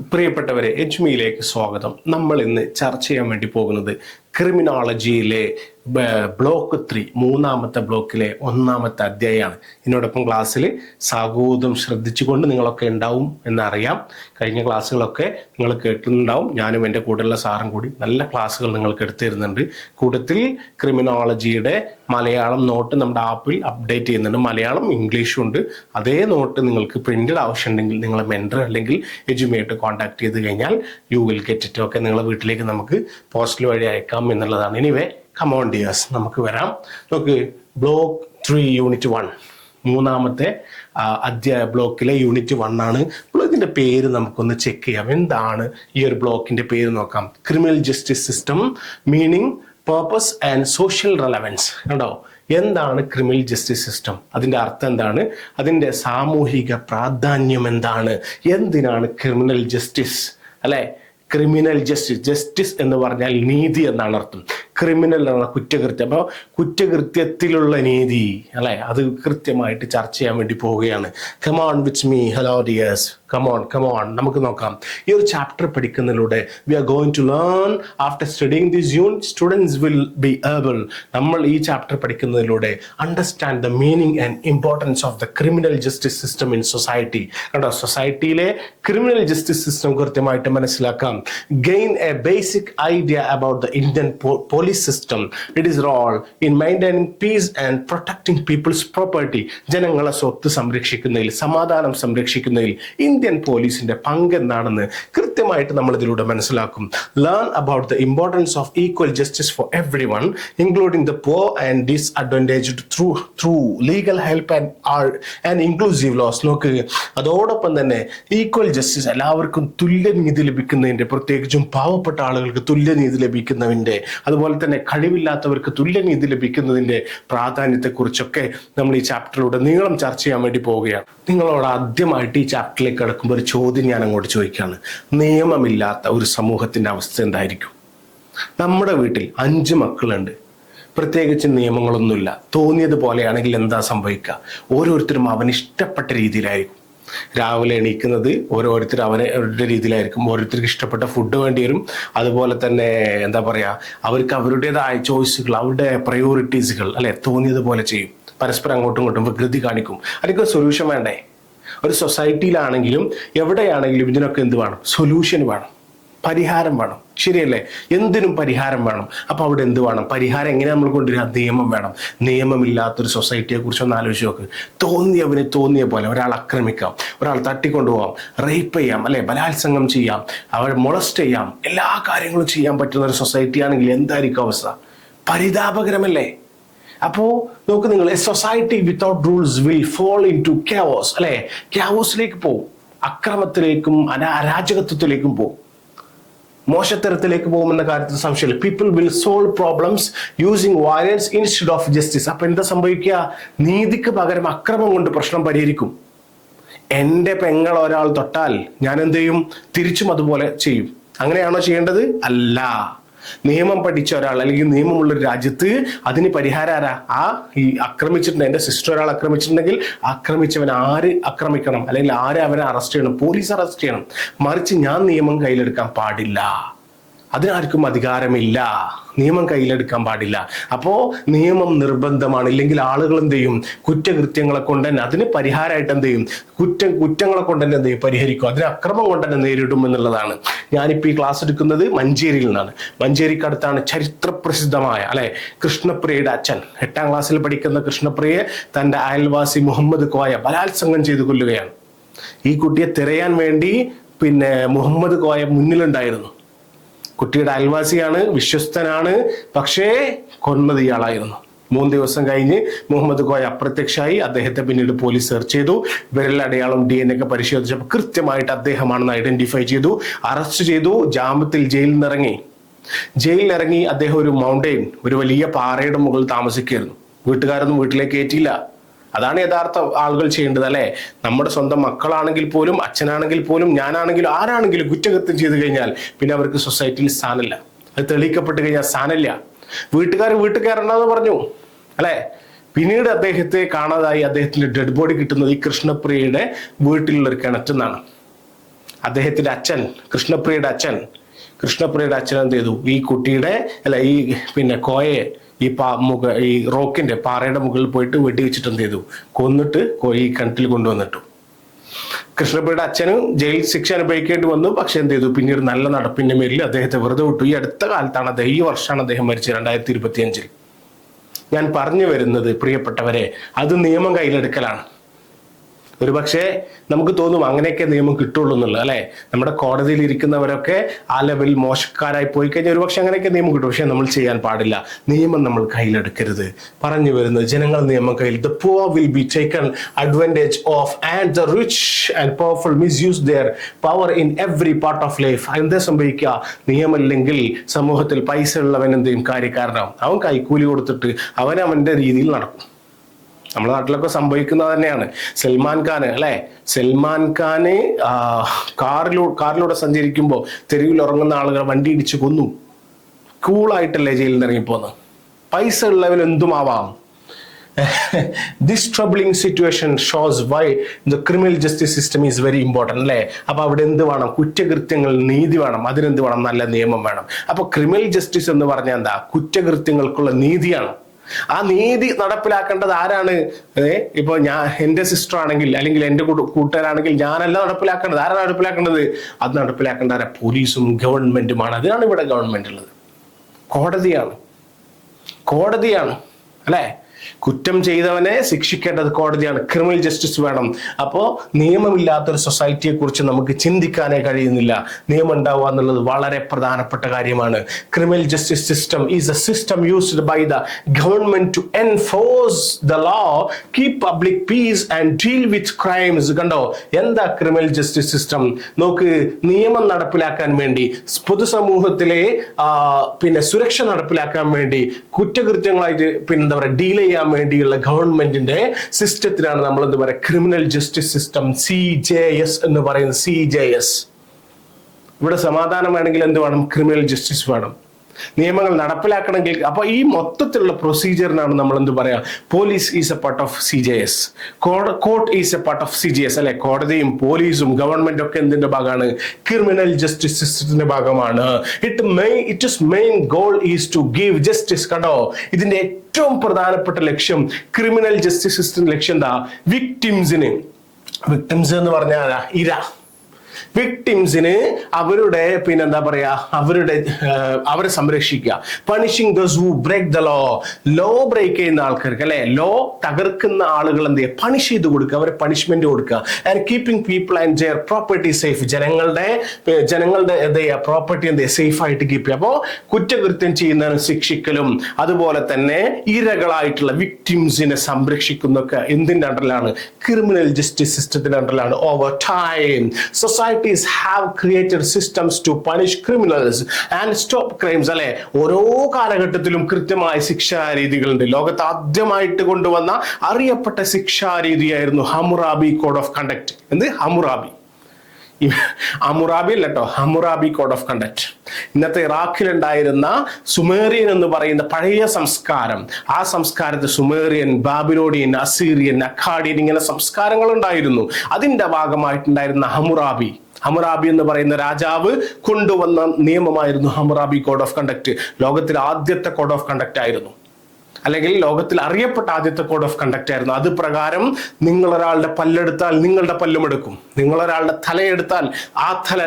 പ്രിയപ്പെട്ടവരെ എജ്മിയിലേക്ക് സ്വാഗതം. നമ്മൾ ഇന്ന് ചർച്ച ചെയ്യാൻ വേണ്ടി പോകുന്നത് ക്രിമിനോളജിയിലെ ബ്ലോക്ക് ത്രീ മൂന്നാമത്തെ ബ്ലോക്കിലെ ഒന്നാമത്തെ അധ്യായമാണ് ഇതിനോടൊപ്പം ക്ലാസ്സിൽ സാഗോദം ശ്രദ്ധിച്ചുകൊണ്ട് നിങ്ങളൊക്കെ ഉണ്ടാവും എന്നറിയാം. കഴിഞ്ഞ ക്ലാസ്സുകളൊക്കെ നിങ്ങൾ കേട്ടിട്ടുണ്ടാവും. ഞാനും എന്റെ കൂടെയുള്ള സാറും കൂടി നല്ല ക്ലാസ്സുകൾ നിങ്ങൾക്ക് എടുത്തു തരുന്നുണ്ട് കൂട്ടത്തിൽ ക്രിമിനോളജിയുടെ മലയാളം നോട്ട് നമ്മുടെ ആപ്പിൽ അപ്ഡേറ്റ് ചെയ്യുന്നുണ്ട്. മലയാളം ഇംഗ്ലീഷും ഉണ്ട്. അതേ നോട്ട് നിങ്ങൾക്ക് പ്രിന്റഡ് ആവശ്യമുണ്ടെങ്കിൽ നിങ്ങളെ മെന്റർ അല്ലെങ്കിൽ എജുമേറ്റ് കോൺടാക്ട് ചെയ്ത് കഴിഞ്ഞാൽ യു വിൽ ഗെറ്റ് ഇറ്റ്. ഒക്കെ നിങ്ങളെ വീട്ടിലേക്ക് നമുക്ക് പോസ്റ്റൽ വഴി അയക്കാം. എന്നുള്ളതാണ്. എനിവേ കമോൺ ഡിയേഴ്സ് നമുക്ക് വരാം. നോക്ക് ബ്ലോക്ക് ത്രീ യൂണിറ്റ് വൺ മൂന്നാമത്തെ അധ്യായ ബ്ലോക്കിലെ യൂണിറ്റ് വൺ ആണ്. ഇതിന്റെ പേര് നമുക്കൊന്ന് ചെക്ക് ചെയ്യാം. എന്താണ് ഈ ഒരു ബ്ലോക്കിന്റെ പേര് നോക്കാം. Criminal justice system meaning purpose and social relevance കണ്ടോ? എന്താണ് ക്രിമിനൽ ജസ്റ്റിസ് സിസ്റ്റം അതിന്റെ അർത്ഥം എന്താണ്? അതിന്റെ സാമൂഹിക പ്രാധാന്യം എന്താണ്? എന്തിനാണ് ക്രിമിനൽ ജസ്റ്റിസ് അല്ലെ? ക്രിമിനൽ ജസ്റ്റിസ് ജസ്റ്റിസ് എന്ന് പറഞ്ഞാൽ നീതി എന്നാണ് അർത്ഥം. ക്രിമിനൽ എന്ന കുറ്റകൃത്യം. അപ്പോൾ കുറ്റകൃത്യത്തിലുള്ള നീതി അല്ലേ? അത് കൃത്യമായിട്ട് ചർച്ച ചെയ്യാൻ വേണ്ടി പോവുകയാണ്. Come on with me hello dears come on come on നമുക്ക് നോക്കാം. ഈ ഒരു ചാപ്റ്റർ പഠിക്കുന്നതിലൂടെ we are going to learn after studying this unit students will be able നമ്മൾ ഈ ചാപ്റ്റർ പഠിക്കുന്നതിലൂടെ understand the meaning and importance of the criminal justice system in society കണ്ടോ? സൊസൈറ്റിയിലെ ക്രിമിനൽ ജസ്റ്റിസ് സിസ്റ്റം കൃത്യമായിട്ട് മനസ്സിലാക്കാം. Gain a basic idea about the Indian police system it is role in maintaining peace and protecting people's property ജനങ്ങളെ സ്വത്ത് സംരക്ഷിക്കുന്നതിൽ സമാധാനം സംരക്ഷിക്കുന്നതിൽ Indian പോലീസിന്റെ പങ്ക് എന്താണെന്ന് കൃത്യമായിട്ട് നമ്മൾ ഇതിലൂടെ മനസ്സിലാക്കും. Learn about the importance of equal justice for everyone including the poor and disadvantage through through legal help and all and inclusive laws നോക്ക് അതോടൊപ്പം തന്നെ ഈക്വൽ ജസ്റ്റിസ് എല്ലാവർക്കും തുല്യനീതി ലഭിക്കുന്നതിന്റെ പ്രത്യേകിച്ചും പാവപ്പെട്ട ആളുകൾക്ക് തുല്യനീതി ലഭിക്കുന്നതിന്റെ അതുപോലെ തന്നെ കഴിവില്ലാത്തവർക്ക് തുല്യനീതി ലഭിക്കുന്നതിന്റെ പ്രാധാന്യത്തെക്കുറിച്ചൊക്കെ നമ്മൾ ഈ ചാപ്റ്ററിലൂടെ നീളം ചർച്ച ചെയ്യാൻ വേണ്ടി പോവുകയാണ്. നിങ്ങളോട് ആദ്യമായിട്ട് ഈ ചാപ്റ്ററിലേക്ക് കിടക്കുമ്പോൾ ഒരു ചോദ്യം ഞാൻ അങ്ങോട്ട് ചോദിക്കുകയാണ്. നിയമമില്ലാത്ത ഒരു സമൂഹത്തിന്റെ അവസ്ഥ എന്തായിരിക്കും? നമ്മുടെ വീട്ടിൽ അഞ്ച് മക്കളുണ്ട്. പ്രത്യേകിച്ച് നിയമങ്ങളൊന്നുമില്ല. തോന്നിയതുപോലെയാണെങ്കിൽ എന്താ സംഭവിക്കുക? ഓരോരുത്തരും അവന് ഇഷ്ടപ്പെട്ട രീതിയിലായിരിക്കും. രാവിലെ എണീക്കുന്നത് ഓരോരുത്തർ അവരുടെ രീതിയിലായിരിക്കും. ഓരോരുത്തർക്ക് ഇഷ്ടപ്പെട്ട ഫുഡ് വേണ്ടി വരും. അതുപോലെ തന്നെ എന്താ പറയുക അവർക്ക് അവരുടേതായ ചോയ്സുകൾ അവരുടെ പ്രയോറിറ്റീസുകൾ അല്ലെ? തോന്നിയതുപോലെ ചെയ്യും. പരസ്പരം അങ്ങോട്ടും ഇങ്ങോട്ടും വികൃതി കാണിക്കും. അതിനൊക്കെ സൊല്യൂഷൻ വേണ്ടേ? ഒരു സൊസൈറ്റിയിലാണെങ്കിലും എവിടെയാണെങ്കിലും ഇതിനൊക്കെ എന്ത് വേണം? സൊല്യൂഷൻ വേണം. പരിഹാരം വേണം. ശരിയല്ലേ? എന്തിനും പരിഹാരം വേണം. അപ്പൊ അവിടെ എന്ത് വേണം? പരിഹാരം എങ്ങനെ നമ്മൾ കൊണ്ടുവരിക? നിയമം വേണം. നിയമമില്ലാത്തൊരു സൊസൈറ്റിയെ കുറിച്ച് ഒന്ന് ആലോചിച്ച് നോക്ക്. തോന്നിയവന് തോന്നിയ പോലെ ഒരാൾ ആക്രമിക്കാം. ഒരാൾ തട്ടിക്കൊണ്ടുപോകാം. റേപ്പ് ചെയ്യാം. അല്ലെ? ബലാത്സംഗം ചെയ്യാം. അവരെ മൊളസ്റ്റ് ചെയ്യാം. എല്ലാ കാര്യങ്ങളും ചെയ്യാൻ പറ്റുന്ന ഒരു സൊസൈറ്റി ആണെങ്കിൽ എന്തായിരിക്കും അവസ്ഥ? പരിതാപകരമല്ലേ? അപ്പോ നോക്ക് നിങ്ങൾ a society without rules will fall in to chaos അല്ലെ? ക്യാവോസിലേക്ക് പോകും അക്രമത്തിലേക്കും അനാരാജകത്വത്തിലേക്കും പോകും മോശത്തരത്തിലേക്ക് പോകുമെന്ന കാര്യത്തിൽ സംശയമില്ല. People will solve problems using violence instead of justice അപ്പൊ എന്താ സംഭവിക്കുക? നീതിക്ക് പകരം അക്രമം കൊണ്ട് പ്രശ്നം പരിഹരിക്കും. എന്റെ പെങ്ങൾ ഒരാൾ തൊട്ടാൽ ഞാൻ എന്ത് ചെയ്യും? തിരിച്ചും അതുപോലെ ചെയ്യും. അങ്ങനെയാണോ ചെയ്യേണ്ടത്? അല്ല. നിയമം പഠിച്ച ഒരാൾ അല്ലെങ്കിൽ നിയമമുള്ള ഒരു രാജ്യത്ത് അതിന് പരിഹാരം ആ ഈ ആക്രമിച്ചിട്ടുണ്ട്. എന്റെ സിസ്റ്റർ ഒരാൾ ആക്രമിച്ചിട്ടുണ്ടെങ്കിൽ ആക്രമിച്ചവൻ ആര് ആക്രമിക്കണം? അല്ലെങ്കിൽ ആര് അവനെ അറസ്റ്റ് ചെയ്യണം? പോലീസ് അറസ്റ്റ് ചെയ്യണം. മറിച്ച് ഞാൻ നിയമം കയ്യിലെടുക്കാൻ പാടില്ല. അതിനാർക്കും അധികാരമില്ല. നിയമം കയ്യിലെടുക്കാൻ പാടില്ല. അപ്പോ നിയമം നിർബന്ധമാണ്. ഇല്ലെങ്കിൽ ആളുകൾ എന്ത് ചെയ്യും? കുറ്റകൃത്യങ്ങളെ കൊണ്ട് തന്നെ അതിന് പരിഹാരമായിട്ട് എന്ത് ചെയ്യും? കുറ്റം കുറ്റങ്ങളെ കൊണ്ട് തന്നെ എന്ത് ചെയ്യും? പരിഹരിക്കും. അതിന് അക്രമം കൊണ്ട് തന്നെ നേരിടും എന്നുള്ളതാണ്. ഞാനിപ്പോൾ ഈ ക്ലാസ് എടുക്കുന്നത് മഞ്ചേരിയിൽ നിന്നാണ്. മഞ്ചേരിക്കടുത്താണ് ചരിത്രപ്രസിദ്ധമായ അല്ലെ? കൃഷ്ണപ്രിയയുടെ അച്ഛൻ. എട്ടാം ക്ലാസ്സിൽ പഠിക്കുന്ന കൃഷ്ണപ്രിയയെ തന്റെ അയൽവാസി മുഹമ്മദ് കോയ ബലാത്സംഗം ചെയ്തു കൊല്ലുകയാണ്. ഈ കുട്ടിയെ തിരയാൻ വേണ്ടി പിന്നെ മുഹമ്മദ് കോയ മുന്നിലുണ്ടായിരുന്നു. കുട്ടിയുടെ അയൽവാസിയാണ് വിശ്വസ്തനാണ്. പക്ഷേ കൊന്നത് ഇയാളായിരുന്നു മൂന്ന് ദിവസം കഴിഞ്ഞ് മുഹമ്മദ് കോയ അപ്രത്യക്ഷമായി അദ്ദേഹത്തെ പിന്നീട് പോലീസ് സെർച്ച് ചെയ്തു. വിരലടയാളം ഡി എൻ ഒക്കെ പരിശോധിച്ചപ്പോൾ കൃത്യമായിട്ട് അദ്ദേഹമാണെന്ന് ഐഡന്റിഫൈ ചെയ്തു. അറസ്റ്റ് ചെയ്തു. ജാമ്യത്തിൽ ജയിലിൽ നിന്നിറങ്ങി. ജയിലിൽ ഇറങ്ങി അദ്ദേഹം ഒരു മൗണ്ടെയിൻ ഒരു വലിയ പാറയുടെ മുകളിൽ താമസിക്കുകയായിരുന്നു. വീട്ടുകാരൊന്നും വീട്ടിലേക്ക് കയറ്റിയില്ല. അതാണ് യഥാർത്ഥ ആളുകൾ ചെയ്യേണ്ടത് അല്ലെ? നമ്മുടെ സ്വന്തം മക്കളാണെങ്കിൽ പോലും അച്ഛനാണെങ്കിൽ പോലും ഞാനാണെങ്കിലും ആരാണെങ്കിലും കുറ്റകൃത്യം ചെയ്തു കഴിഞ്ഞാൽ പിന്നെ അവർക്ക് സൊസൈറ്റിയിൽ സ്ഥാനമില്ല. അത് തെളിയിക്കപ്പെട്ട് കഴിഞ്ഞാൽ സ്ഥാനമില്ല. വീട്ടുകാർ വീട്ടിൽ കയറണമെന്ന് പറഞ്ഞു അല്ലെ? പിന്നീട് അദ്ദേഹത്തെ കാണാതായി അദ്ദേഹത്തിന്റെ ഡെഡ് ബോഡി കിട്ടുന്നത് ഈ കൃഷ്ണപ്രിയയുടെ വീട്ടിലുള്ള ഒരു നിന്നാണ് അദ്ദേഹത്തിന്റെ അച്ഛൻ കൃഷ്ണപ്രിയയുടെ അച്ഛൻ കൃഷ്ണപ്രിയയുടെ അച്ഛൻ എന്ത് ചെയ്തു? ഈ കുട്ടിയുടെ അല്ല ഈ പിന്നെ കോയയെ ഈ പാ മുഖ ഈ റോക്കിന്റെ പാറയുടെ മുകളിൽ പോയിട്ട് വെടിവെച്ചിട്ട് എന്ത് ചെയ്തു? കൊന്നിട്ട് ഈ കിണറ്റിൽ കൊണ്ടുവന്നിട്ടു. കൃഷ്ണപ്പയുടെ അച്ഛനും ജയിൽ ശിക്ഷ അനുഭവിക്കേണ്ടി വന്നു. പക്ഷെ എന്ത് ചെയ്തു? പിന്നീട് നല്ല നടപ്പിന്റെ മേലിൽ അദ്ദേഹത്തെ വെറുതെ വിട്ടു. ഈ അടുത്ത കാലത്താണ് അദ്ദേഹം ഈ വർഷമാണ് അദ്ദേഹം മരിച്ചത് രണ്ടായിരത്തി ഇരുപത്തിയഞ്ചിൽ. ഞാൻ പറഞ്ഞു വരുന്നത് പ്രിയപ്പെട്ടവരെ അത് നിയമം കയ്യിലെടുക്കലാണ്. ഒരുപക്ഷെ നമുക്ക് തോന്നും അങ്ങനെയൊക്കെ നിയമം കിട്ടുള്ളൂ എന്നുള്ളത് അല്ലെ? നമ്മുടെ കോടതിയിൽ ഇരിക്കുന്നവരൊക്കെ ആ ലെവലിൽ മോശക്കാരായി പോയി കഴിഞ്ഞാൽ ഒരുപക്ഷെ അങ്ങനെയൊക്കെ നിയമം കിട്ടും. പക്ഷെ നമ്മൾ ചെയ്യാൻ പാടില്ല. നിയമം നമ്മൾ കയ്യിലെടുക്കരുത്. പറഞ്ഞു വരുന്നത് ജനങ്ങൾ നിയമം കയ്യിൽ. The poor will be taken advantage of and the rich and powerful misuse their power in every part of life എന്താ സംഭവിക്കുക? നിയമമില്ലെങ്കിൽ സമൂഹത്തിൽ പൈസ ഉള്ളവൻ എന്തെയും കാര്യക്കാരനാവും. അവൻ കൈക്കൂലി കൊടുത്തിട്ട് അവൻ അവന്റെ രീതിയിൽ നടക്കും. നമ്മുടെ നാട്ടിലൊക്കെ സംഭവിക്കുന്നത് തന്നെയാണ്. സൽമാൻ ഖാൻ അല്ലെ? സൽമാൻ ഖാന് കാറിലൂ കാറിലൂടെ സഞ്ചരിക്കുമ്പോൾ തെരുവിൽ ഉറങ്ങുന്ന ആളുകൾ വണ്ടി ഇടിച്ച് കൊന്നു. കൂളായിട്ടല്ലേ ജയിലിൽ നിന്ന് ഇറങ്ങിപ്പോന്ന് പൈസ ഉള്ളവൻ എന്തുമാവാം? This troubling situation shows why the criminal justice system is very important അല്ലേ? അപ്പൊ അവിടെ എന്ത് വേണം? കുറ്റകൃത്യങ്ങൾ നീതി വേണം. അതിനെന്ത് വേണം? നല്ല നിയമം വേണം. അപ്പൊ ക്രിമിനൽ ജസ്റ്റിസ് എന്ന് പറഞ്ഞാൽ എന്താ? കുറ്റകൃത്യങ്ങൾക്കുള്ള നീതിയാണ്. ആ നീതി നടപ്പിലാക്കേണ്ടത് ആരാണ്? ഏ ഇപ്പൊ ഞാൻ എന്റെ സിസ്റ്റർ ആണെങ്കിൽ അല്ലെങ്കിൽ കൂട്ട- കൂട്ടുകാരാണെങ്കിൽ ഞാനല്ല നടപ്പിലാക്കേണ്ടത്. ആരാണ് നടപ്പിലാക്കേണ്ടത്? അത് നടപ്പിലാക്കേണ്ട ആരാ? പോലീസും ഗവൺമെന്റുമാണ്. അതിനാണ് ഇവിടെ ഗവൺമെന്റ് ഉള്ളത്. കോടതിയാണ്. കോടതിയാണ്. അല്ലേ? കുറ്റം ചെയ്തവനെ ശിക്ഷിക്കേണ്ടത് കോടതിയാണ്. ക്രിമിനൽ ജസ്റ്റിസ് വേണം. അപ്പോൾ നിയമമില്ലാത്തൊരു സൊസൈറ്റിയെ കുറിച്ച് നമുക്ക് ചിന്തിക്കാനേ കഴിയുന്നില്ല. നിയമം ഉണ്ടാവുക എന്നുള്ളത് വളരെ പ്രധാനപ്പെട്ട കാര്യമാണ്. Criminal justice system is a system used by the government to enforce the law keep public peace and deal with crimes കണ്ടോ? എന്താ ക്രിമിനൽ ജസ്റ്റിസ് സിസ്റ്റം നോക്ക് നിയമം നടപ്പിലാക്കാൻ വേണ്ടി പൊതുസമൂഹത്തിലെ പിന്നെ സുരക്ഷ നടപ്പിലാക്കാൻ വേണ്ടി കുറ്റകൃത്യങ്ങളായിട്ട് പിന്നെന്താ പറയുക ഡീൽ ചെയ്യാൻ വേണ്ടിയുള്ള ഗവൺമെന്റിന്റെ സിസ്റ്റത്തിനാണ് നമ്മൾ എന്ത് പറയുക criminal justice system C J S എന്ന് പറയുന്നത് സി ജെ എസ്. ഇവിടെ സമാധാനം വേണമെങ്കിൽ എന്ത് വേണം? ക്രിമിനൽ ജസ്റ്റിസ് വേണം. നിയമങ്ങൾ നടപ്പിലാക്കണമെങ്കിൽ അപ്പൊ ഈ മൊത്തത്തിലുള്ള പ്രൊസീജിയറിനാണ് നമ്മൾ എന്ത് പറയാ police is a part of C J S court is a part of C G S അല്ലെ? കോടതിയും പോലീസും ഗവൺമെന്റ് ഒക്കെ എന്തിന്റെ ഭാഗമാണ്? ക്രിമിനൽ ജസ്റ്റിസ് സിസ്റ്റത്തിന്റെ ഭാഗമാണ്. It main it is main goal is to give justice കണ്ടോ? ഇതിന്റെ ഏറ്റവും പ്രധാനപ്പെട്ട ലക്ഷ്യം ക്രിമിനൽ ജസ്റ്റിസ് സിസ്റ്റത്തിന്റെ ലക്ഷ്യം എന്താ? വിക്ടിംസിന് വിക്ടിംസ് എന്ന് പറഞ്ഞാൽ ഇര. വിക്ടിംസിന് അവരുടെ പിന്നെ എന്താ പറയാ അവരുടെ അവരെ സംരക്ഷിക്കുക. Punishing those break the law law break ചെയ്യുന്ന ആൾക്കാർക്ക് അല്ലെ? ലോ തകർക്കുന്ന ആളുകൾ എന്ത് ചെയ്യുക? പണിഷ് ചെയ്ത് കൊടുക്കുക. അവരെ പണിഷ്മെന്റ് കൊടുക്കുക. And keeping people and their property safe ജനങ്ങളുടെ ജനങ്ങളുടെ എന്ത് ചെയ്യുക? പ്രോപ്പർട്ടി എന്ത് ചെയ്യുക? സേഫ് ആയിട്ട് കീപ്പ് ചെയ്യുക. അപ്പോൾ കുറ്റകൃത്യം ചെയ്യുന്നതിന് ശിക്ഷിക്കലും അതുപോലെ തന്നെ ഇരകളായിട്ടുള്ള വിക്ടിംസിനെ സംരക്ഷിക്കുന്നൊക്കെ എന്തിന്റെ അണ്ടറിലാണ് ക്രിമിനൽ ജസ്റ്റിസ് സിസ്റ്റത്തിന്റെ അണ്ടറിലാണ് over time societies have created systems to punish criminals and stop crimes അല്ലെ? ഓരോ കാലഘട്ടത്തിലും കൃത്യമായ ശിക്ഷാ രീതികളുണ്ട് ലോകത്ത് ആദ്യമായിട്ട് കൊണ്ടുവന്ന അറിയപ്പെട്ട ശിക്ഷാ രീതിയായിരുന്നു ഹമുറാബി കോഡ് ഓഫ് കണ്ടക്ട് എന്ത്? ഹമുറാബി. അമുറാബി അല്ല കേട്ടോ ഹമുറാബി കോഡ് ഓഫ് കണ്ടക്ട് ഇന്നത്തെ ഇറാഖിലുണ്ടായിരുന്ന സുമേറിയൻ എന്ന് പറയുന്ന പഴയ സംസ്കാരം. ആ സംസ്കാരത്തെ സുമേറിയൻ ബാബിലോഡിയൻ അസീറിയൻ അഖാഡിയൻ ഇങ്ങനെ സംസ്കാരങ്ങൾ ഉണ്ടായിരുന്നു. അതിന്റെ ഭാഗമായിട്ടുണ്ടായിരുന്ന ഹമുറാബി. ഹമുറാബി എന്ന് പറയുന്ന രാജാവ് കൊണ്ടുവന്ന നിയമമായിരുന്നു ഹമറാബി കോഡ് ഓഫ് കണ്ടക്ട് ലോകത്തിലെ ആദ്യത്തെ കോഡ് ഓഫ് കണ്ടക്ട് ആയിരുന്നു. അല്ലെങ്കിൽ ലോകത്തിൽ അറിയപ്പെട്ട ആദ്യത്തെ കോഡ് ഓഫ് കണ്ടക്ട് ആയിരുന്നു. അത് പ്രകാരം നിങ്ങൾ ഒരാളുടെ പല്ലെടുത്താൽ നിങ്ങളുടെ പല്ലും എടുക്കും. നിങ്ങൾ ഒരാളുടെ തലയെടുത്താൽ ആ തല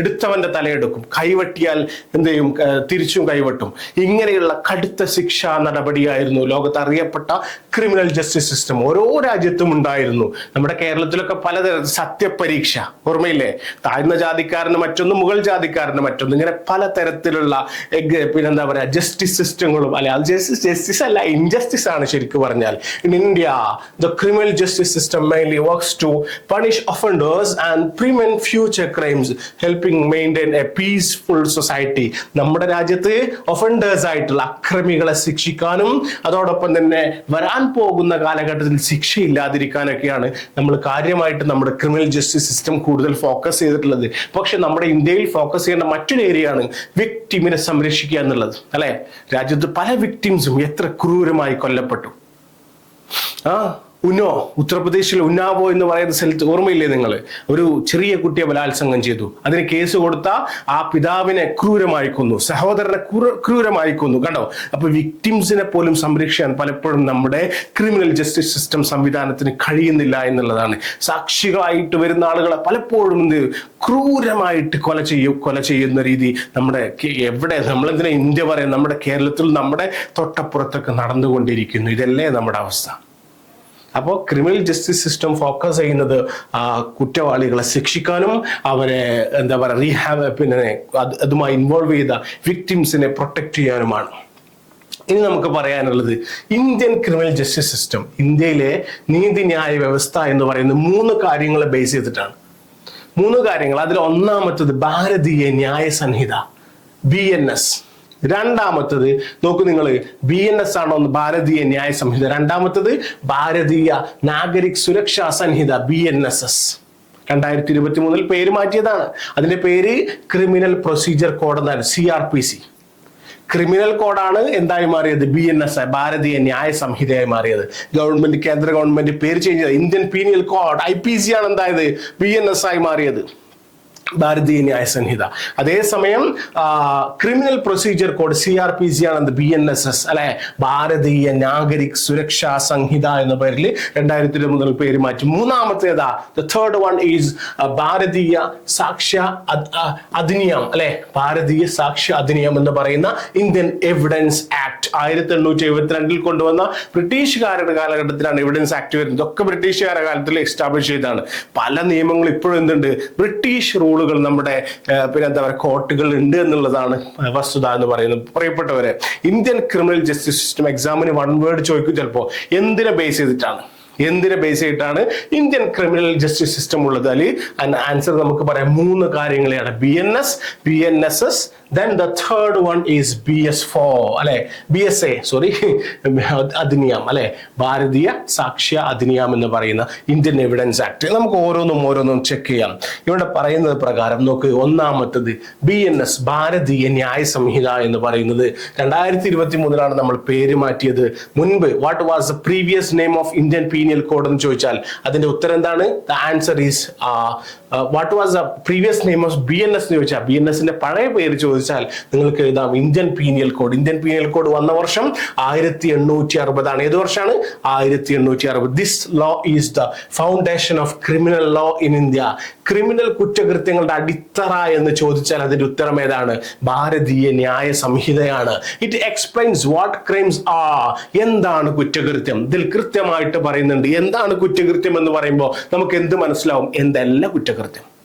എടുത്തവന്റെ തലയെടുക്കും കൈവെട്ടിയാൽ എന്ത് ചെയ്യും? തിരിച്ചും കൈവെട്ടും. ഇങ്ങനെയുള്ള കടുത്ത ശിക്ഷാ നടപടിയായിരുന്നു ലോകത്ത് അറിയപ്പെട്ട ക്രിമിനൽ ജസ്റ്റിസ് സിസ്റ്റം ഓരോ രാജ്യത്തും ഉണ്ടായിരുന്നു. നമ്മുടെ കേരളത്തിലൊക്കെ പലതരം സത്യപരീക്ഷ. ഓർമ്മയില്ലേ? താഴ്ന്ന ജാതിക്കാരന് മറ്റൊന്ന് മുകൾ ജാതിക്കാരന് മറ്റൊന്ന്. ഇങ്ങനെ പലതരത്തിലുള്ള പിന്നെന്താ പറയാ ജസ്റ്റിസ് സിസ്റ്റങ്ങളും അല്ലെ ജസ്റ്റിസ് ജസ്റ്റിസ് അല്ല ഇൻജസ്റ്റിസ് ആണ് ശരിക്കും പറഞ്ഞാൽ. In India the criminal justice system mainly works to punish offenders and prevent future crimes helping maintain a peaceful society നമ്മുടെ രാജ്യത്ത് ഒഫൻഡേഴ്സ് ആയിട്ടുള്ള അക്രമികളെ ശിക്ഷിക്കാനും അതോടൊപ്പം തന്നെ വരാൻ പോകുന്ന കാലഘട്ടത്തിൽ ശിക്ഷയില്ലാതിരിക്കാനൊക്കെയാണ് നമ്മൾ കാര്യമായിട്ട് നമ്മുടെ ക്രിമിനൽ ജസ്റ്റിസ് സിസ്റ്റം കൂടുതൽ ഫോക്കസ് ചെയ്തിട്ടുള്ളത്. പക്ഷെ നമ്മുടെ ഇന്ത്യയിൽ ഫോക്കസ് ചെയ്യേണ്ട മറ്റൊരു ഏരിയയാണ് വിക്ടിമിനെ സംരക്ഷിക്കുക എന്നുള്ളത്. അല്ലെ? രാജ്യത്ത് പല വിക്ടിംസും എത്ര ക്രൂരമായി കൊല്ലപ്പെട്ടു. ആ ഉന്നോ ഉത്തർപ്രദേശിലെ ഉന്നാവോ എന്ന് പറയുന്ന സ്ഥലത്ത് ഓർമ്മയില്ലേ നിങ്ങൾ ഒരു ചെറിയ കുട്ടിയെ ബലാത്സംഗം ചെയ്തു. അതിന് കേസ് കൊടുത്ത ആ പിതാവിനെ ക്രൂരമായി കൊന്നു സഹോദരനെ ക്രൂരമായി കൊന്നു കണ്ടോ? അപ്പൊ വിക്ടിംസിനെ പോലും സംരക്ഷിക്കാൻ പലപ്പോഴും നമ്മുടെ ക്രിമിനൽ ജസ്റ്റിസ് സിസ്റ്റം സംവിധാനത്തിന് കഴിയുന്നില്ല എന്നുള്ളതാണ്. സാക്ഷികളായിട്ട് വരുന്ന ആളുകളെ പലപ്പോഴും എന്ത് ക്രൂരമായിട്ട് കൊല ചെയ്യും കൊല ചെയ്യുന്ന രീതി നമ്മുടെ എവിടെ നമ്മളെന്തിനാ ഇന്ത്യ പറയാം നമ്മുടെ കേരളത്തിൽ നമ്മുടെ തൊട്ടപ്പുറത്തൊക്കെ നടന്നുകൊണ്ടിരിക്കുന്നു. ഇതല്ലേ നമ്മുടെ അവസ്ഥ. അപ്പോൾ ക്രിമിനൽ ജസ്റ്റിസ് സിസ്റ്റം ഫോക്കസ് ചെയ്യുന്നത് കുറ്റവാളികളെ ശിക്ഷിക്കാനും അവരെ എന്താ പറയുക റീഹാബ് പിന്നെ അതുമായി ഇൻവോൾവ് ചെയ്ത വിക്ടിംസിനെ പ്രൊട്ടക്ട് ചെയ്യാനുമാണ്. ഇനി നമുക്ക് പറയാനുള്ളത് ഇന്ത്യൻ ക്രിമിനൽ ജസ്റ്റിസ് സിസ്റ്റം ഇന്ത്യയിലെ നീതിന്യായ വ്യവസ്ഥ എന്ന് പറയുന്ന മൂന്ന് കാര്യങ്ങളെ ബേസ് ചെയ്തിട്ടാണ്. മൂന്ന് കാര്യങ്ങൾ. അതിൽ ഒന്നാമത്തത് ഭാരതീയ ന്യായ സംഹിത ബി എൻ എസ് രണ്ടാമത്തത് നോക്കൂ നിങ്ങൾ ബി എൻ എസ് ആണോ ഭാരതീയ ന്യായ സംഹിത. രണ്ടാമത്തത് Bharatiya Nagarik Suraksha Sanhita B N S S രണ്ടായിരത്തി ഇരുപത്തി മൂന്നിൽ പേര് മാറ്റിയതാണ്. അതിന്റെ പേര് ക്രിമിനൽ പ്രൊസീജിയർ കോഡ് എന്നാണ് C R P C criminal കോഡാണ് എന്തായി മാറിയത്? ബി എൻ എസ് ഭാരതീയ ന്യായ സംഹിതയായി മാറിയത്. ഗവൺമെന്റ് കേന്ദ്ര ഗവൺമെന്റ് പേര് ചേഞ്ച് ചെയ്തത്. Indian penal code I P C ആണ് എന്തായത്? ബി എൻ എസ് ആയി മാറിയത്. ഭാരതീയ ന്യായ സംഹിത. അതേസമയം criminal procedure code C R P C ആണ് ബി എൻ എസ് എസ് അല്ലെ? ഭാരതീയ നാഗരിക് സുരക്ഷാ സംഹിത എന്ന പേരിൽ രണ്ടായിരത്തി ഇരുപത് മുതൽ പേര് മാറ്റി. മൂന്നാമത്തേതാ the third one is Bharatiya Sakshya Adhiniyam അല്ലെ? ഭാരതീയ സാക്ഷ്യ അധിനിയം എന്ന് പറയുന്ന ഇന്ത്യൻ എവിഡൻസ് ആക്ട്. ആയിരത്തി എണ്ണൂറ്റി എഴുപത്തിരണ്ടിൽ കൊണ്ടുവന്ന ബ്രിട്ടീഷുകാരുടെ കാലഘട്ടത്തിലാണ് എവിഡൻസ് ആക്ട് വരുന്നത്. ഒക്കെ ബ്രിട്ടീഷുകാരുടെ കാലത്തിൽ എസ്റ്റാബ്ലിഷ് ചെയ്തതാണ്. പല നിയമങ്ങളും ഇപ്പോഴും എന്തുണ്ട്? ബ്രിട്ടീഷ് റൂളുകൾ നമ്മുടെ പിന്നെ എന്താ പറയുക കോർട്ടുകൾ ഉണ്ട് എന്നുള്ളതാണ് വസ്തുത എന്ന് പറയുന്നത്. പ്രിയപ്പെട്ടവരെ ഇന്ത്യൻ ക്രിമിനൽ ജസ്റ്റിസ് സിസ്റ്റം എക്സാമിന് വൺ വേർഡ് ചോദിക്കും ചിലപ്പോൾ. എന്തിനെ ബേസ് ചെയ്തിട്ടാണ്? എന്തിനെ ബേസ് ചെയ്തിട്ടാണ് ഇന്ത്യൻ ക്രിമിനൽ ജസ്റ്റിസ് സിസ്റ്റം ഉള്ളത്? അതിൽ ആൻസർ നമുക്ക് പറയാം. മൂന്ന് കാര്യങ്ങളെയാണ്. B N S B N S S then the third one is B S four അല്ലെ? B S A sorry Adhiniyam അല്ലെ? ഭാരതീയ സാക്ഷ്യ അധിനിയം എന്ന് പറയുന്ന ഇന്ത്യൻ എവിഡൻസ് ആക്ട് നമുക്ക് ഓരോന്നും ഓരോന്നും ചെക്ക് ചെയ്യാം. ഇവിടെ പറയുന്നത് പ്രകാരം നോക്ക് ഒന്നാമത്തത് ബി എൻ എസ് ഭാരതീയ ന്യായ സംഹിത എന്ന് പറയുന്നത്. രണ്ടായിരത്തി ഇരുപത്തി മൂന്നിലാണ് നമ്മൾ പേര് മാറ്റിയത്. മുൻപ് what was the previous name of Indian penal code എന്ന് ചോദിച്ചാൽ അതിന്റെ ഉത്തരം എന്താണ്? The answer is what was the previous name of B N S എന്ന് ചോദിച്ചാൽ ബി എൻ എസിന്റെ പഴയ പേര് ചോദിച്ചാൽ നിങ്ങൾക്ക് എഴുതാം Indian penal code Indian penal code വന്ന വർഷം ആയിരത്തി എണ്ണൂറ്റി അറുപതാണ് ഏത് വർഷമാണ്? ആയിരത്തി എണ്ണൂറ്റി അറുപത് this law is the foundation of criminal law in India criminal കുറ്റകൃത്യങ്ങളുടെ അടിത്തറ എന്ന് ചോദിച്ചാൽ അതിന്റെ ഉത്തരം ഏതാണ്? ഭാരതീയ ന്യായ സംഹിതയാണ്. ഇറ്റ് എക്സ്പ്ലെയിൻസ് വാട്ട് ക്രൈംസ് ആ എന്താണ് കുറ്റകൃത്യം? ഇതിൽ കൃത്യമായിട്ട് പറയുന്നുണ്ട് എന്താണ് കുറ്റകൃത്യം എന്ന് പറയുമ്പോൾ നമുക്ക് എന്ത് മനസ്സിലാവും? എന്തല്ല കുറ്റകൃത്യം.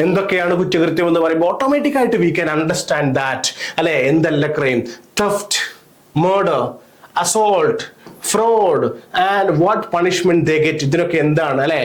എന്തൊക്കെയാണ് കുറ്റകൃത്യം എന്ന് പറയുമ്പോൾ ഓട്ടോമാറ്റിക് ആയിട്ട് വി ക്യാൻ അണ്ടർസ്റ്റാൻഡ് ദാറ്റ് അല്ലെ? എന്തല്ല crime theft murder assault fraud and what punishment they get ഇതിനൊക്കെ എന്താണ് അല്ലെ?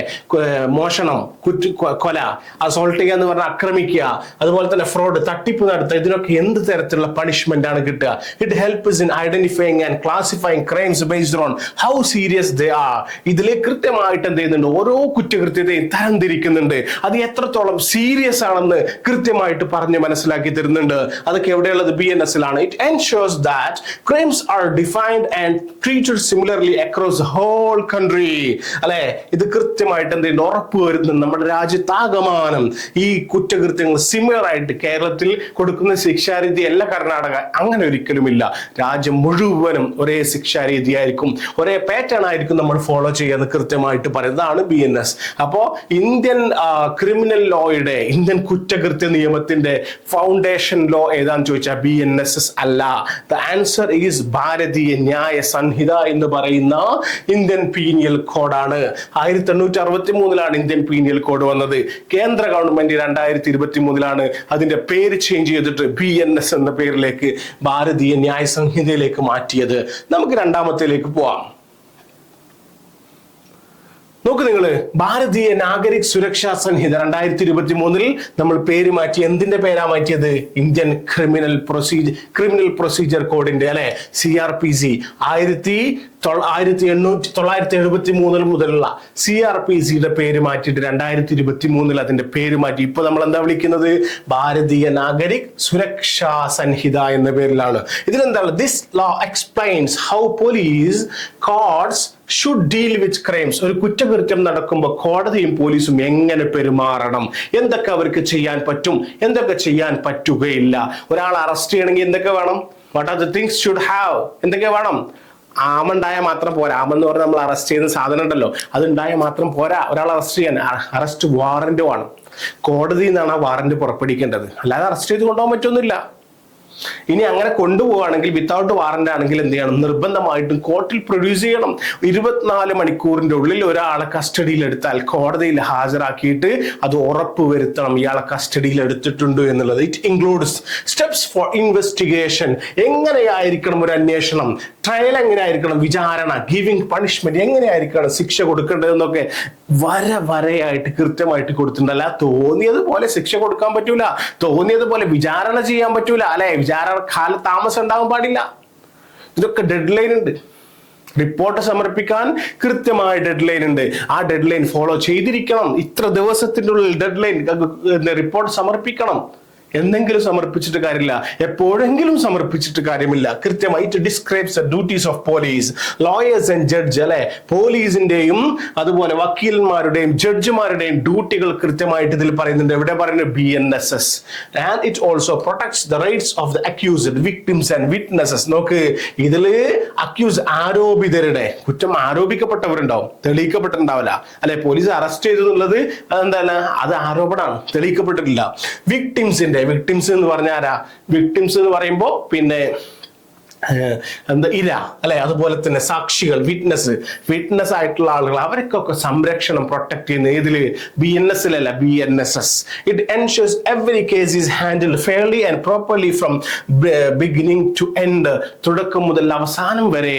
മോഷണം കുറ്റ കൊല അസോൾട്ട് ചെയ്യുക എന്ന് പറഞ്ഞാൽ ആക്രമിക്കുക അതുപോലെ തന്നെ ഫ്രോഡ് തട്ടിപ്പ് നടത്തുക ഇതിനൊക്കെ എന്ത് തരത്തിലുള്ള പണിഷ്മെന്റ് ആണ് കിട്ടുക? It help in identifying and classifying crimes based on how serious they are ഇതിൽ കൃത്യമായിട്ട് എന്ത് ചെയ്യുന്നുണ്ട്? ഓരോ കുറ്റകൃത്യത്തെയും തരംതിരിക്കുന്നുണ്ട്. അത് എത്രത്തോളം സീരിയസ് ആണെന്ന് കൃത്യമായിട്ട് പറഞ്ഞ് മനസ്സിലാക്കി തരുന്നുണ്ട്. അതൊക്കെ എവിടെയുള്ളത്? B N എസിലാണ് it ensures that crimes are defined and treated similarly across whole country അല്ലെ? ഇത് കൃത്യമായിട്ട് എന്ത് ചെയ്യുന്നു? ഉറപ്പ് വരുന്നു നമ്മുടെ രാജ്യത്താകമാനം ഈ കുറ്റകൃത്യങ്ങൾ സിമിലർ ആയിട്ട് കേരളത്തിൽ കൊടുക്കുന്ന ശിക്ഷാരീതി അല്ല കർണാടക. അങ്ങനെ ഒരിക്കലുമില്ല. രാജ്യം മുഴുവനും ഒരേ ശിക്ഷാരീതി ആയിരിക്കും. ഒരേ പാറ്റേൺ ആയിരിക്കും നമ്മൾ ഫോളോ ചെയ്യുന്നത് കൃത്യമായിട്ട് പറയുന്നതാണ് ബി എൻ എസ് അപ്പോ ഇന്ത്യൻ ക്രിമിനൽ ലോയുടെ ഇന്ത്യൻ കുറ്റകൃത്യ നിയമത്തിന്റെ ഫൗണ്ടേഷൻ ലോ ഏതാന്ന് ചോദിച്ചാൽ ബി എൻ എസ് എസ് അല്ല. The answer is Bharatiya Nyaya Sanhita എന്ന് പറയുന്ന ഇന്ത്യൻ പീനിയൽ കോഡാണ്. ആയിരത്തി എണ്ണൂറ്റി അറുപത്തി മൂന്നിലാണ് ഇന്ത്യൻ പീനിയൽ കോഡ് വന്നത്. കേന്ദ്ര ഗവൺമെന്റ് രണ്ടായിരത്തി ഇരുപത്തി മൂന്നിലാണ് അതിന്റെ പേര് ചേഞ്ച് ചെയ്തിട്ട് ബി എൻ എസ് എന്ന പേരിലേക്ക് ഭാരതീയ ന്യായ സംഹിതയിലേക്ക് മാറ്റിയത്. നമുക്ക് രണ്ടാമത്തേലേക്ക് പോവാം. നോക്ക് നിങ്ങൾ ഭാരതീയ നാഗരിക് സുരക്ഷാ സംഹിത രണ്ടായിരത്തി ഇരുപത്തി മൂന്നിൽ നമ്മൾ പേര് മാറ്റി എന്തിന്റെ പേരാ മാറ്റിയത്? Indian criminal procedure criminal procedure കോഡിന്റെ അല്ലെ? സി ആർ പി സി ആയിരത്തി ആയിരത്തി എണ്ണൂറ്റി തൊള്ളായിരത്തി എഴുപത്തി മൂന്നിൽ മുതലുള്ള സി ആർ പി സിയുടെ പേര് മാറ്റിയിട്ട് രണ്ടായിരത്തി ഇരുപത്തി മൂന്നിൽ അതിന്റെ പേര് മാറ്റി. ഇപ്പൊ നമ്മൾ എന്താ വിളിക്കുന്നത്? ഭാരതീയ നാഗരിക് സുരക്ഷാ സംഹിത എന്ന പേരിലാണ്. ഇതിലെന്താണ്? This law explains how police codes should deal with crimes ഒരു കുറ്റകൃത്യം നടക്കുമ്പോൾ കോടതിയും പോലീസും എങ്ങനെ പെരുമാറണം? എന്തൊക്കെ അവർക്ക് ചെയ്യാൻ പറ്റും? എന്തൊക്കെ ചെയ്യാൻ പറ്റുകയില്ല? ഒരാൾ അറസ്റ്റ് ചെയ്യണമെങ്കിൽ എന്തൊക്കെ വേണം? What are the things should have എന്തൊക്കെ വേണം? ആമുണ്ടായാൽ മാത്രം പോരാ. ആമെന്ന് പറഞ്ഞാൽ നമ്മൾ അറസ്റ്റ് ചെയ്യുന്ന സാധനം ഉണ്ടല്ലോ അതുണ്ടായാൽ മാത്രം പോരാ. ഒരാൾ അറസ്റ്റ് ചെയ്യാൻ. അറസ്റ്റ് വാറന്റ് വേണം കോടതിയിൽ നിന്നാണ് ആ വാറന്റ് പുറപ്പെടുവിക്കേണ്ടത്. അല്ലാതെ അറസ്റ്റ് ചെയ്ത് കൊണ്ടുപോകാൻ പറ്റൊന്നുമില്ല. ഇനി അങ്ങനെ കൊണ്ടുപോവുകയാണെങ്കിൽ വിത്തൗട്ട് വാറന്റ് ആണെങ്കിൽ എന്ത് ചെയ്യണം? നിർബന്ധമായിട്ടും കോർട്ടിൽ പ്രൊഡ്യൂസ് ചെയ്യണം. ഇരുപത്തിനാല് മണിക്കൂറിന്റെ ഉള്ളിൽ ഒരാളെ കസ്റ്റഡിയിൽ എടുത്താൽ കോടതിയിൽ ഹാജരാക്കിയിട്ട് അത് ഉറപ്പ് വരുത്തണം. ഇയാളെ കസ്റ്റഡിയിൽ എടുത്തിട്ടുണ്ട് എന്നുള്ളത്. It includes steps for investigation എങ്ങനെയായിരിക്കണം ഒരു അന്വേഷണം? ട്രയൽ എങ്ങനെയായിരിക്കണം? വിചാരണ ഗിവിംഗ് പണിഷ്മെന്റ് എങ്ങനെയായിരിക്കണം? ശിക്ഷ കൊടുക്കേണ്ടതെന്നൊക്കെ വര വരയായിട്ട് കൃത്യമായിട്ട് കൊടുത്തിട്ടുണ്ട് അല്ല തോന്നിയതുപോലെ ശിക്ഷ കൊടുക്കാൻ പറ്റൂല. തോന്നിയതുപോലെ വിചാരണ ചെയ്യാൻ പറ്റൂല. അല്ലെ? വിചാരണ കാല താമസം ഉണ്ടാകാൻ പാടില്ല. ഇതൊക്കെ ഡെഡ് ലൈൻ ഉണ്ട്. റിപ്പോർട്ട് സമർപ്പിക്കാൻ കൃത്യമായ ഡെഡ് ലൈൻ ഉണ്ട്. ആ ഡെഡ് ലൈൻ ഫോളോ ചെയ്തിരിക്കണം. ഇത്ര ദിവസത്തിന്റെ ഉള്ളിൽ ഡെഡ് ലൈൻ റിപ്പോർട്ട് സമർപ്പിക്കണം. എന്തെങ്കിലും സമർപ്പിച്ചിട്ട് കാര്യമില്ല. എപ്പോഴെങ്കിലും സമർപ്പിച്ചിട്ട് കാര്യമില്ല. കൃത്യമായി it describes the duties of police lawyers and judge അല്ലെ? പോലീസിന്റെയും അതുപോലെ വക്കീലന്മാരുടെയും ജഡ്ജിമാരുടെയും ഡ്യൂട്ടികൾ കൃത്യമായിട്ട് ഇതിൽ പറയുന്നുണ്ട്. എവിടെ പറയുന്നത് B N S S and it also protects the rights of the accused victims and witnesses നോക്ക് ഇതിൽ അക്യൂസ് ആരോപിതരുടെ കുറ്റം ആരോപിക്കപ്പെട്ടവരുണ്ടാവും. തെളിയിക്കപ്പെട്ടിട്ടുണ്ടാവില്ല. അല്ലെ പോലീസ് അറസ്റ്റ് ചെയ്തെന്നുള്ളത് എന്താണ്? അത് ആരോപണമാണ്. തെളിയിക്കപ്പെട്ടിട്ടില്ല. വിക്ടിംസിന്റെ വിക്ടിംസ് എന്ന് പറഞ്ഞാൽ ആരാ വിക്ടിംസ് എന്ന് പറയുമ്പോൾ പിന്നെ എന്താ ഇര അല്ലെ? അതുപോലെ തന്നെ സാക്ഷികൾ വിറ്റ്നസ് വിറ്റ്നസ് ആയിട്ടുള്ള ആളുകൾ അവർക്കൊക്കെ സംരക്ഷണം പ്രൊട്ടക്ട് ചെയ്യുന്ന ഇതിൽ ബി എൻ എസ് അല്ല B N S S it ensures every case is handle fairly and properly from beginning to end തുടക്കം മുതൽ അവസാനം വരെ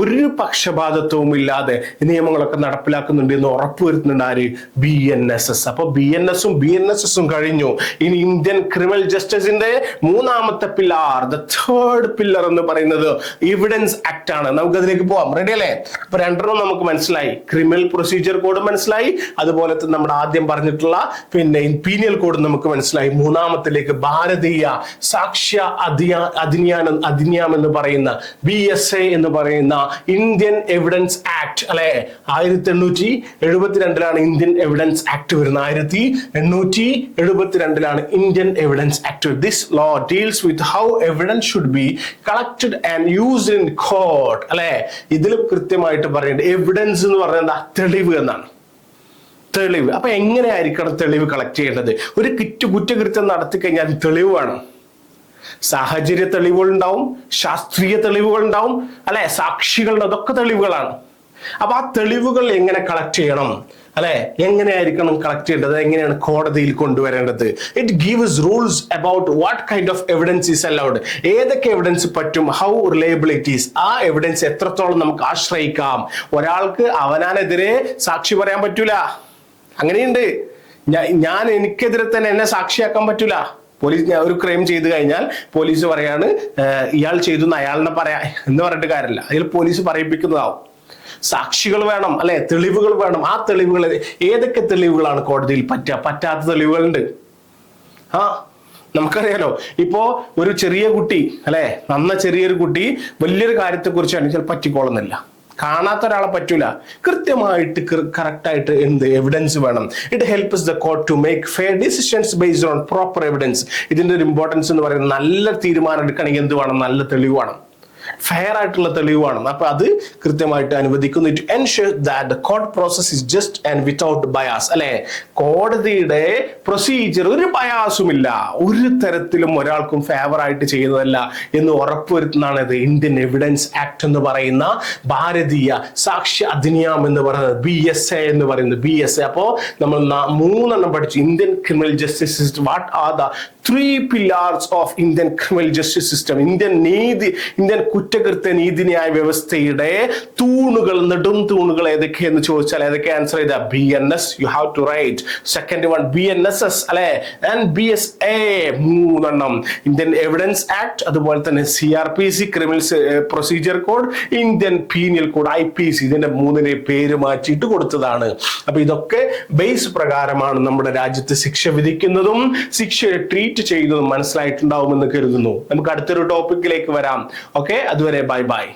ഒരു പക്ഷപാതത്വവും ഇല്ലാതെ നിയമങ്ങളൊക്കെ നടപ്പിലാക്കുന്നുണ്ട് എന്ന് ഉറപ്പുവരുത്തുന്നുണ്ട് ആര്? ബി എൻ എസ് എസ് അപ്പൊ ബി എൻ എസും ബി എൻ എസ് എസും കഴിഞ്ഞു. ഇനി ഇന്ത്യൻ ക്രിമിനൽ ജസ്റ്റിസിന്റെ മൂന്നാമത്തെ പില്ലാർ ദ തേർഡ് പില്ലർ എന്ന് പറയുന്നത് എവിഡൻസ് ആക്ട് ആണ്. നമുക്ക് അതിലേക്ക് പോവാം. റെഡി അല്ലേ? അപ്പൊ രണ്ടെണ്ണം നമുക്ക് മനസ്സിലായി. ക്രിമിനൽ പ്രൊസീജിയർ കോഡ് മനസ്സിലായി. അതുപോലെ തന്നെ നമ്മുടെ ആദ്യം പറഞ്ഞിട്ടുള്ള പിന്നെ പീനിയൽ കോഡ് നമുക്ക് മനസ്സിലായി. മൂന്നാമത്തിലേക്ക് ഭാരതീയ സാക്ഷ്യ അധിയാ അധിനിയം എന്ന് പറയുന്ന ബി എസ് എ എന്ന് പറയുന്ന ഇന്ത്യൻ എവിഡൻസ് ആക്ട് അല്ലെ? ആയിരത്തി എണ്ണൂറ്റി എഴുപത്തിരണ്ടിലാണ് ഇന്ത്യൻ എവിഡൻസ് ആക്ട് വരുന്നത്. ആയിരത്തി എണ്ണൂറ്റി എഴുപത്തിരണ്ടിലാണ് Indian evidence act this law deals with how evidence should be collected and used in court അല്ലെ? ഇതിൽ കൃത്യമായിട്ട് പറയുന്നുണ്ട്. എവിഡൻസ് എന്ന് പറഞ്ഞാൽ എന്താ? തെളിവ് എന്നാണ്. തെളിവ്. അപ്പൊ എങ്ങനെയായിരിക്കണം തെളിവ് കളക്ട് ചെയ്യേണ്ടത്? ഒരു കിറ്റ് കുറ്റകൃത്യം നടത്തി കഴിഞ്ഞാൽ തെളിവ് വേണം. സാഹചര്യ തെളിവുകൾ ഉണ്ടാവും ശാസ്ത്രീയ തെളിവുകൾ ഉണ്ടാവും അല്ലെ? സാക്ഷികളുടെ അതൊക്കെ തെളിവുകളാണ്. അപ്പൊ ആ തെളിവുകൾ എങ്ങനെ കളക്ട് ചെയ്യണം? അല്ലെ? എങ്ങനെയായിരിക്കണം കളക്ട് ചെയ്യേണ്ടത്? എങ്ങനെയാണ് കോടതിയിൽ കൊണ്ടുവരേണ്ടത്? It gives rules about what kind of evidence is allowed ഏതൊക്കെ എവിഡൻസ് പറ്റും? ഹൗ റിലയബിലിറ്റീസ് ആ എവിഡൻസ് എത്രത്തോളം നമുക്ക് ആശ്രയിക്കാം? ഒരാൾക്ക് അവനാനെതിരെ സാക്ഷി പറയാൻ പറ്റൂല. അങ്ങനെയുണ്ട്. ഞാൻ എനിക്കെതിരെ തന്നെ എന്നെ സാക്ഷിയാക്കാൻ പറ്റൂല. പോലീസ് ഒരു ക്രൈം ചെയ്തു കഴിഞ്ഞാൽ പോലീസ് പറയാണ് ഇയാൾ ചെയ്തു എന്ന് അയാളിനെ പറയാ. എന്ന് പറഞ്ഞിട്ട് കാര്യമില്ല. അതിൽ പോലീസ് പറയിപ്പിക്കുന്നതാവും. സാക്ഷികൾ വേണം അല്ലെ? തെളിവുകൾ വേണം. ആ തെളിവുകൾ ഏതൊക്കെ തെളിവുകളാണ് കോടതിയിൽ പറ്റുക പറ്റാത്ത തെളിവുകളുണ്ട്? ആ നമുക്കറിയാലോ. ഇപ്പോ ഒരു ചെറിയ കുട്ടി അല്ലെ? നന്ന ചെറിയൊരു കുട്ടി വലിയൊരു കാര്യത്തെക്കുറിച്ചാണ് ചിലപ്പോൾ പറ്റിക്കോളുന്നില്ല. കാണാത്ത ഒരാളെ പറ്റൂല. കൃത്യമായിട്ട് കറക്റ്റ് ആയിട്ട് എന്ത് എവിഡൻസ് വേണം. It helps the court to make fair decisions based on proper evidence ഇതിന്റെ ഒരു ഇമ്പോർട്ടൻസ് എന്ന് പറയുന്നത് നല്ല തീരുമാനം എടുക്കണമെങ്കിൽ എന്ത് വേണം? നല്ല തെളിവ് വേണം. ഫെയർ ആയിട്ടുള്ള തെളിവാണ് വേണം അപ്പൊ അത് കൃത്യമായിട്ട് അനുവദിക്കുന്നു. It ensure that court process is just and without bias അല്ലെ? കോടതിയുടെ പ്രൊസീജിയർ ഒരു ബയാസുമില്ല ഒരു തരത്തിലും ഒരാൾക്കും ഫേവർ ആയിട്ട് ചെയ്യുന്നതല്ല എന്ന് ഉറപ്പുവരുത്തുന്നതാണ് ഇത്. ഇന്ത്യൻ എവിഡൻസ് ആക്ട് എന്ന് പറയുന്ന ഭാരതീയ സാക്ഷ്യ അധിനിയം എന്ന് പറയുന്നത് ബി എസ് എ എന്ന് പറയുന്നത് ബി എസ് എ അപ്പോ നമ്മൾ മൂന്നെണ്ണം പഠിച്ചു. Indian criminal justice system what are the three pillars of Indian criminal justice system Indian നീതി ഇന്ത്യൻ കുറ്റകൃത്യ നീതിന്യായ വ്യവസ്ഥയുടെ തൂണുകൾ നെടും തൂണുകൾ ഏതൊക്കെയെന്ന് ചോദിച്ചാൽ ഏതൊക്കെ ആൻസർ ചെയ്ത? B N S you have to write second one B N S S അല്ലെ? ബി എസ് എ മൂന്നെണ്ണം. ഇന്ത്യൻ എവിഡൻസ് ആക്ട് അതുപോലെ തന്നെ C R P C criminal procedure code Indian penal code I P C ഇതിന്റെ മൂന്നിനെ പേര് മാറ്റിയിട്ട് കൊടുത്തതാണ്. അപ്പൊ ഇതൊക്കെ ബേസ് പ്രകാരമാണ് നമ്മുടെ രാജ്യത്ത് ശിക്ഷ വിധിക്കുന്നതും ശിക്ഷയെ ട്രീറ്റ് ചെയ്യുന്നതും മനസ്സിലായിട്ടുണ്ടാവുമെന്ന് കരുതുന്നു. നമുക്ക് അടുത്തൊരു ടോപ്പിക്കിലേക്ക് വരാം. ഓക്കെ അതുവരെ ബൈ ബൈ